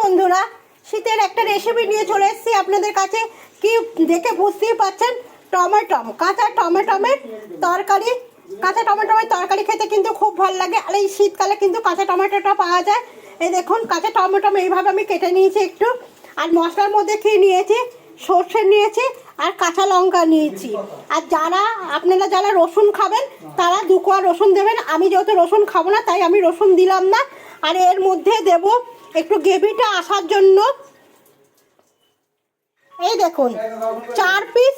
বন্ধুরা, শীতের একটা রেসিপি নিয়ে চলে এসেছি আপনাদের কাছে। কি দেখে বুঝতেই পাচ্ছেন? টমেটম, কাঁচা টমেটমের তরকারি। কাঁচা টমেটোমের তরকারি খেতে কিন্তু খুব ভালো লাগে। আর এই শীতকালে কিন্তু কাঁচা টমেটোটা পাওয়া যায়। এই দেখুন, কাঁচা টমেটম এইভাবে আমি কেটে নিয়েছি একটু। আর মশলার মধ্যে কি নিয়েছি? সর্ষে নিয়েছি আর কাঁচা লঙ্কা নিয়েছি। আর যারা, আপনারা যারা রসুন খাবেন, তারা দু কোয়া রসুন দেবেন। আমি যেহেতু রসুন খাব না, তাই আমি রসুন দিলাম না। আর এর মধ্যে দেব একটু গ্রেভিটা আসার জন্য। এই দেখুন, চার পিস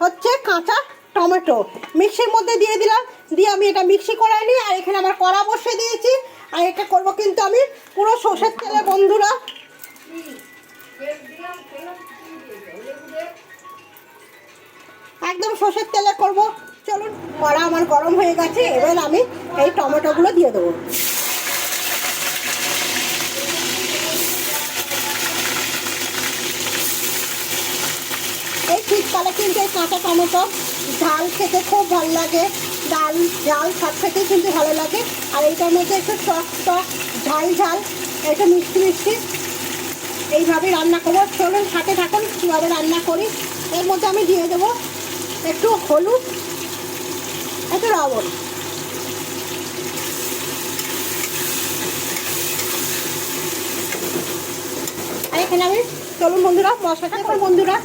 হচ্ছে কাঁচা টমেটো। মিক্সির মধ্যে দিয়ে দিলাম, দিয়ে আমি এটা মিক্সি করে নিই আর এখানে আমার কড়া বসে দিয়েছি। আর এটা করব কিন্তু আমি পুরো সর্ষের তেলে, বন্ধুরা। একদম সর্ষের তেলে করব। চলুন, কড়া আমার গরম হয়ে গেছে, এবার আমি এই টমেটোগুলো দিয়ে দেবো। শীতকালে কিন্তু এই কাঁচা টমেটো ঝাল খেতে খুব ভালো লাগে। ডাল ঝাল সব খেতেই কিন্তু ভালো লাগে। আর এইটার মধ্যে একটু টক টক, ঝাল ঝাল, একটু মিষ্টি মিষ্টি। এইভাবে রান্না করব। চলুন সাথে থাকুন, কীভাবে রান্না করি। এর মধ্যে আমি দিয়ে দেবো একটু হলুদ, একটু লবণ। আর এখানে আমি, চলুন বন্ধুরা দেখুন বন্ধুরা।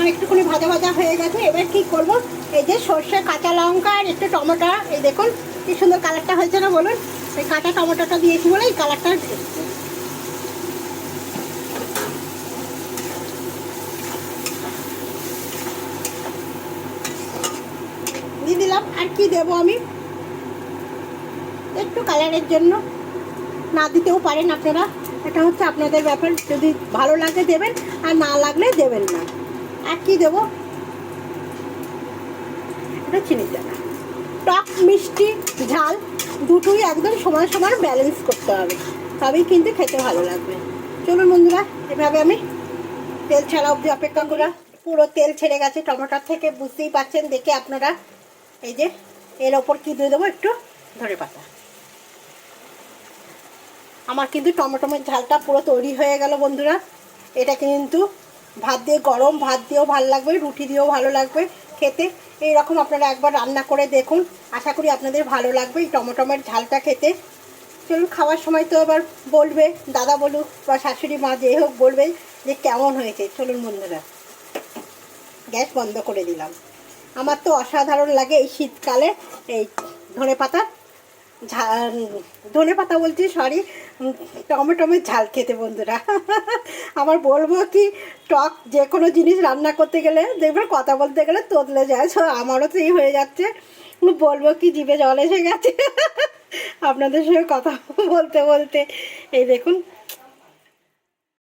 আমার একটুখানি ভাজা ভাজা হয়ে গেছে, এবার কি করব? এই যে সর্ষে, কাঁচা লঙ্কা আর একটু টমেটো, এই দেখুন কি সুন্দর কালারটা হয়েছে না বলুন? এই কাঁচা টমেটোটা দিয়েছি বলে এই কালারটা দিয়ে দিলাম। আর কি দেবো আমি? একটু কালারের জন্য। না দিতেও পারেন আপনারা। এটা হচ্ছে আপনাদের ব্যাপার। যদি ভালো লাগে দেবেন, আর না লাগলে দেবেন না। আর কি দেবো? এটা চিনির দানা টক, মিষ্টি, ঝাল, দুটোই একদম সমান সমান ব্যালেন্স করতে হবে। তবেই কিন্তু খেতে ভালো লাগবে। চলুন বন্ধুরা, এভাবে আমি তেল ছাড়া অবধি অপেক্ষা করা। পুরো তেল ছেড়ে গেছে টমেটোর থেকে, বুঝতেই পাচ্ছেন, দেখে আপনারা এই যে এর ওপর কি দিয়ে দেবো একটু ধরে পাতা। আমার কিন্তু টমেটোমের ঝালটা পুরো তৈরি হয়ে গেল বন্ধুরা। এটা কিন্তু ভাত দিয়ে গরম, ভাত দিয়েও ভালো লাগবে, রুটি দিয়েও ভালো লাগবে খেতে। এইরকম আপনারা একবার রান্না করে দেখুন। আশা করি আপনাদের ভালো লাগবে এই টমেটোমের ঝালটা খেতে। চলুন, খাওয়ার সময় তো আবার বলবে, দাদা বলুক বা শাশুড়ি মা যে হোক বলবে যে কেমন হয়েছে। চলুন বন্ধুরা, গ্যাস বন্ধ করে দিলাম। আমার তো অসাধারণ লাগে এই শীতকালে এই ধনে পাতা ধনে পাতা বলছি সরি টমেটোমের ঝাল খেতে বন্ধুরা। আমার বলব কি, টক যে কোনো জিনিস রান্না করতে গেলে, দেখবেন কথা বলতে গেলে তদলে যায় সো আমারও তো এই হয়ে যাচ্ছে। বলব কি, জিভে জল এসে গেছে। আপনাদের সঙ্গে কথা বলতে বলতে, এই দেখুন